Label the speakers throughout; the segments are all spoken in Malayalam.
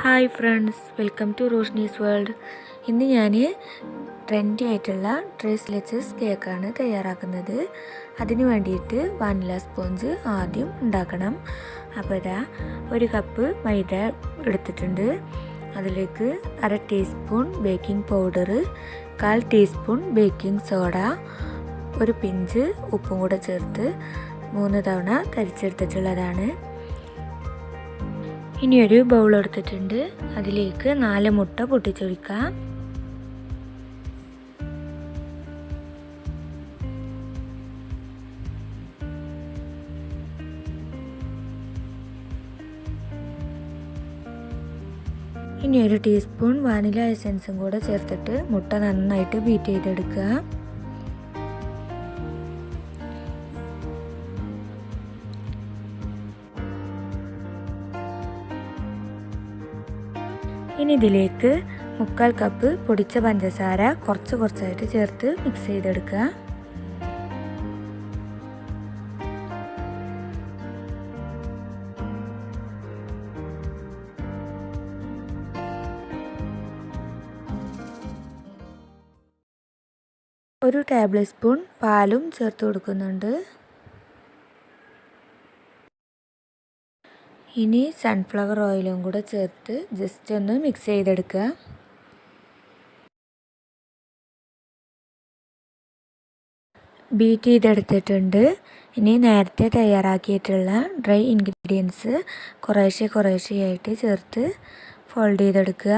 Speaker 1: Hi friends welcome to Roshni's world. ഇന്ന് ഞാൻ ട്രെൻഡി ആയിട്ടുള്ള ട്രേസ് ലെച്ചസ് കേക്കാണ് തയ്യാറാക്കുന്നത്. അതിന് വേണ്ടിയിട്ട് വാനില സ്പോഞ്ച് ആദ്യം ഉണ്ടാക്കണം. അപ്പോൾ ഇതാ ഒരു കപ്പ് മൈദ എടുത്തിട്ടുണ്ട്. അതിലേക്ക് അര ടീസ്പൂൺ ബേക്കിംഗ് പൗഡർ കാൽ ടീസ്പൂൺ ബേക്കിംഗ് സോഡ ഒരു പിഞ്ച് ഉപ്പും കൂടെ ചേർത്ത് മൂന്ന് തവണ കരിച്ചെടുത്തിട്ടുള്ളതാണ് ഇനി ഒരു ബൗൾ എടുത്തിട്ടുണ്ട്. അതിലേക്ക് നാല് മുട്ട പൊട്ടിച്ചൊഴിക്കാം. ഇനി ഒരു ടീസ്പൂൺ വാനില എസെൻസും കൂടെ ചേർത്തിട്ട് മുട്ട നന്നായിട്ട് ബീറ്റ് ചെയ്തെടുക്കുക. ഇനി ഇതിലേക്ക് മുക്കാൽ കപ്പ് പൊടിച്ച പഞ്ചസാര കുറച്ച് കുറച്ചായിട്ട് ചേർത്ത് മിക്സ് ചെയ്തെടുക്കുക. ഒരു ടേബിൾ സ്പൂൺ പാലും ചേർത്ത് കൊടുക്കുന്നുണ്ട്. ഇനി സൺഫ്ലവർ ഓയിലും കൂടെ ചേർത്ത് ജസ്റ്റ് ഒന്ന് മിക്സ് ചെയ്തെടുക്കുക. ബീറ്റ് ചെയ്തെടുത്തിട്ടുണ്ട്. ഇനി നേരത്തെ തയ്യാറാക്കിയിട്ടുള്ള ഡ്രൈ ഇൻഗ്രീഡിയൻസ് കുറേശ്ശെ കുറേശ്ശെയായിട്ട് ചേർത്ത് ഫോൾഡ് ചെയ്തെടുക്കുക.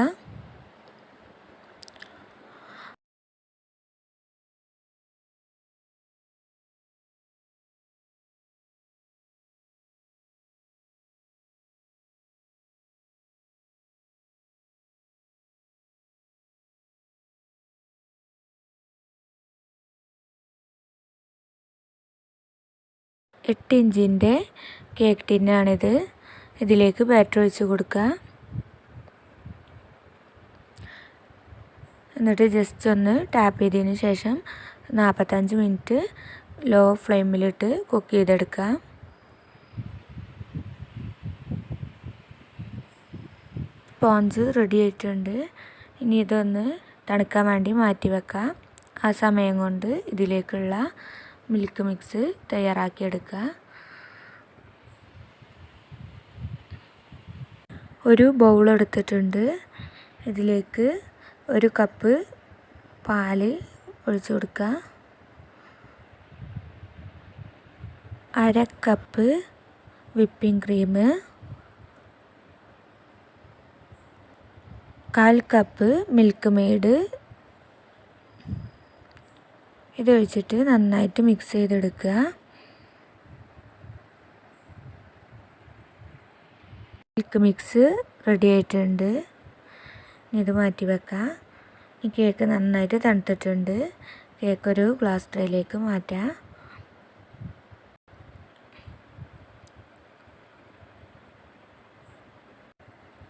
Speaker 1: എട്ട് ഇഞ്ചിന്റെ കേക്ക് ടിന്നാണിത്. ഇതിലേക്ക് ബാറ്റർ ഒഴിച്ച് കൊടുക്കുക എന്നിട്ട് ജസ്റ്റ് ഒന്ന് ടാപ്പ് ചെയ്തതിന് ശേഷം നാൽപ്പത്തഞ്ച് മിനിറ്റ് ലോ ഫ്ലെയിമിലിട്ട് കുക്ക് ചെയ്തെടുക്കുക സ്പോഞ്ച് റെഡി ആയിട്ടുണ്ട്. ഇനി ഇതൊന്ന് തണുക്കാൻ വേണ്ടി മാറ്റി വെക്കാം. ആ സമയം കൊണ്ട് ഇതിലേക്കുള്ള മിൽക്ക് മിക്സ് തയ്യാറാക്കിയെടുക്കുക ഒരു ബൗൾ എടുത്തിട്ടുണ്ട്. ഇതിലേക്ക് ഒരു കപ്പ് പാൽ ഒഴിച്ച് കൊടുക്കുക. അര കപ്പ് വിപ്പിംഗ് ക്രീം. കാൽ കപ്പ് മിൽക്ക് മെയ്ഡ് ഇതൊഴിച്ചിട്ട് നന്നായിട്ട് മിക്സ് ചെയ്തെടുക്കുക. മിൽക്ക് മിക്സ് റെഡി ആയിട്ടുണ്ട്. ഇത് മാറ്റി വെക്കാം. ഈ കേക്ക് നന്നായിട്ട് തണുത്തിട്ടുണ്ട്. കേക്ക് ഒരു ഗ്ലാസ് ട്രേയിലേക്ക് മാറ്റാം.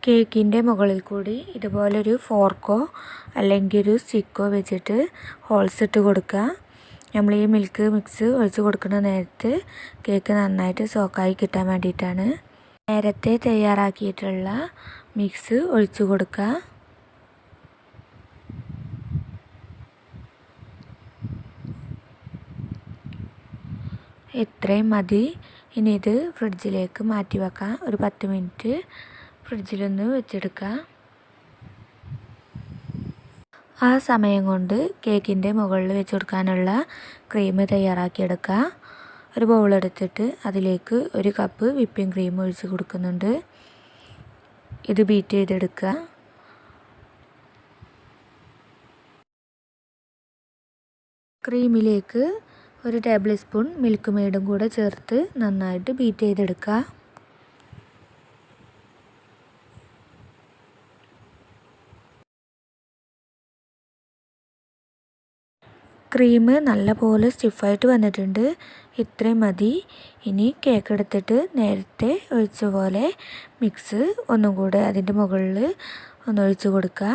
Speaker 1: കേക്കിന്റെ മുകളിൽ കൂടി ഇതുപോലൊരു ഫോർക്കോ അല്ലെങ്കിൽ ഒരു സ്റ്റിക്കോ വെച്ചിട്ട് ഹോൾസ് ഇട്ട് കൊടുക്കുക. നമ്മൾ ഈ മിൽക്ക് മിക്സ് ഒഴിച്ച് കൊടുക്കുന്ന നേരത്ത് കേക്ക് നന്നായിട്ട് സോക്കായി കിട്ടാൻ വേണ്ടിയിട്ടാണ്. നേരത്തെ തയ്യാറാക്കിയിട്ടുള്ള മിക്സ് ഒഴിച്ച് കൊടുക്കുക. ഇത്രയും മതി. ഇനി ഇത് ഫ്രിഡ്ജിലേക്ക് മാറ്റി വെക്കാം. ഒരു പത്ത് മിനിറ്റ് ഫ്രിഡ്ജിലൊന്ന് വെച്ചെടുക്കുക ആ സമയം കൊണ്ട് കേക്കിന്റെ മുകളിൽ വെച്ച് കൊടുക്കാനുള്ള ക്രീം തയ്യാറാക്കിയെടുക്കുക ഒരു ബൗളെടുത്തിട്ട് അതിലേക്ക് ഒരു കപ്പ് വിപ്പിംഗ് ക്രീം ഒഴിച്ച് കൊടുക്കുന്നുണ്ട്. ഇത് ബീറ്റ് ചെയ്തെടുക്കുക ക്രീമിലേക്ക് ഒരു ടേബിൾ സ്പൂൺ മിൽക്ക് മെയ്ഡും കൂടെ ചേർത്ത് നന്നായിട്ട് ബീറ്റ് ചെയ്തെടുക്കുക ക്രീം നല്ലപോലെ സ്റ്റിഫായിട്ട് വന്നിട്ടുണ്ട്. ഇത്രയും മതി. ഇനി കേക്ക് എടുത്തിട്ട് നേരത്തെ ഒഴിച്ച പോലെ മിക്സ് ഒന്നും കൂടെ അതിന്റെ മുകളിൽ ഒന്ന് ഒഴിച്ച് കൊടുക്കുക.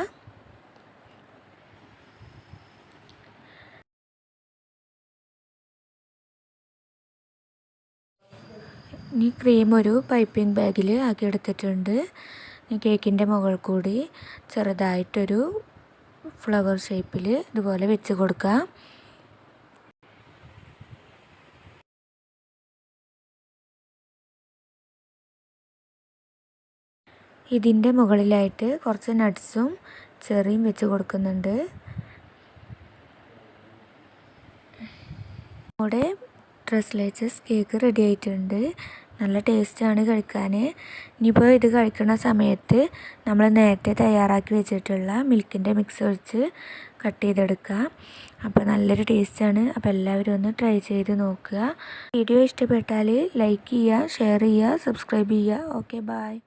Speaker 1: ഇനി ക്രീം ഒരു പൈപ്പിംഗ് ബാഗിൽ ആക്കി എടുത്തിട്ടുണ്ട്. കേക്കിന്റെ മുകളിൽ കൂടി ചെറുതായിട്ടൊരു ഫ്ലവർ ഷേപ്പിൽ ഇതുപോലെ വെച്ച് കൊടുക്കുക ഇതിന്റെ മുകളിലായിട്ട് കുറച്ച് നട്ട്സും ചെറിയും വെച്ച് കൊടുക്കുന്നുണ്ട്. നമ്മുടെ ഡ്രസ് ലേച്ചസ് കേക്ക് റെഡി ആയിട്ടുണ്ട്. നല്ല ടേസ്റ്റാണ് കഴിക്കാൻ ഇനിയിപ്പോൾ ഇത് കഴിക്കുന്ന സമയത്ത് നമ്മൾ നേരത്തെ തയ്യാറാക്കി വെച്ചിട്ടുള്ള മിൽക്കിന്റെ മിക്സ് ഒഴിച്ച് കട്ട് ചെയ്തെടുക്കുക അപ്പോൾ നല്ലൊരു ടേസ്റ്റാണ്. അപ്പോൾ എല്ലാവരും ഒന്ന് ട്രൈ ചെയ്ത് നോക്കുക. വീഡിയോ ഇഷ്ടപ്പെട്ടാൽ ലൈക്ക് ചെയ്യുക ഷെയർ ചെയ്യുക സബ്സ്ക്രൈബ് ചെയ്യുക. Okay bye